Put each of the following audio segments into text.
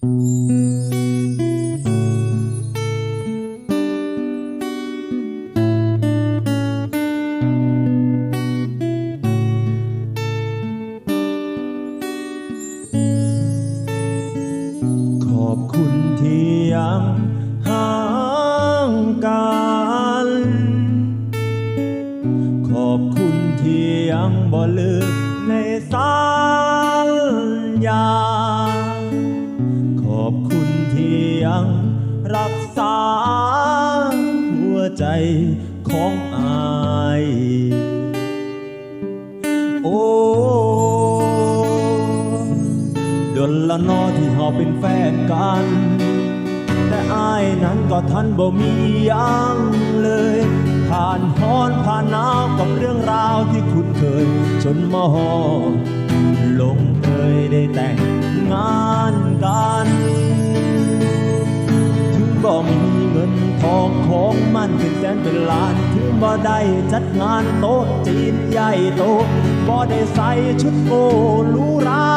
ขอบคุณที่ยังห่างกัน ขอบคุณที่ยังบ่ลืมในสัญ ใจของอาย โอ้ดนละนอที่เฮาเป็นแฟนกัน แต่อายนั้นก็ทันบ่มียังเลย ผ่านฮ้อนผ่านหนาวกับเรื่องราวที่คุ้นเคย จนมาฮอลงเอยได้แต่งงานกัน องของมันเป็นแสนเป็นล้านถึงบ่ได้จัดงานโต๊ะจีนใหญ่โตบ่ได้ใส่ชุดโกหรูรา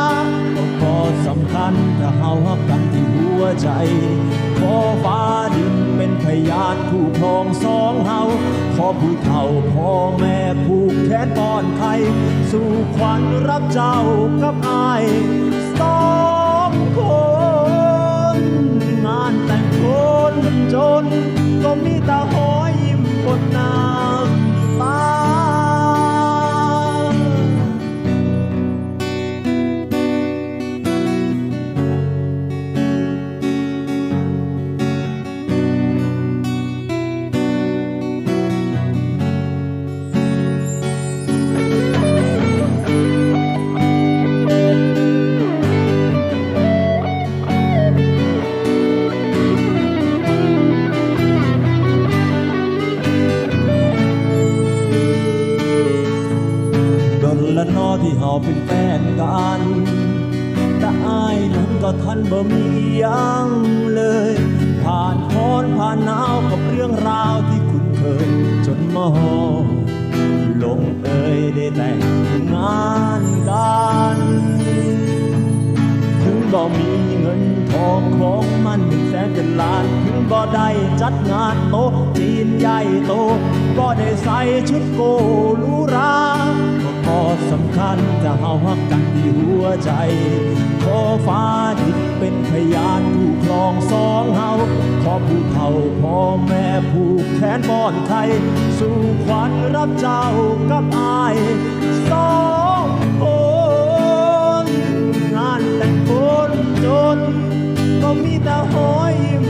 ก็พอสำคัญถ้าเฮาฮักกันที่หัวใจขอฟ้าดินเป็นพยานคู่ครองสองเฮาขอผู้เฒ่าพ่อแม่ผูกแขนป้อนไทย สู่ขวัญรับเจ้ากับอายสอ เนอที่เฮาเป็นแฟนกันแต่อายนั้นก็ทันบ่มียังเลย ผ่านพ้อนผ่านหนาวกับเรื่องราวที่คุ้นเคยจนมาฮอลงเอยได้แต่งงานกัน ได้จัดงานโตจีนใหญ่โตบ่ได้ใส่ชุดโกหรูราก็พอสำคัญจะเฮาฮักกันที่หัวใจ ขอฟ้าดินเป็นพยานคู่ครองสองเฮาขอผู้เฒ่าพ่อแม่ผูกแขนปอนไทย สู่ขวัญรับเจ้ากับอายสองคนงานแต่งคนจน ก็มีแต่หอยยิ้ม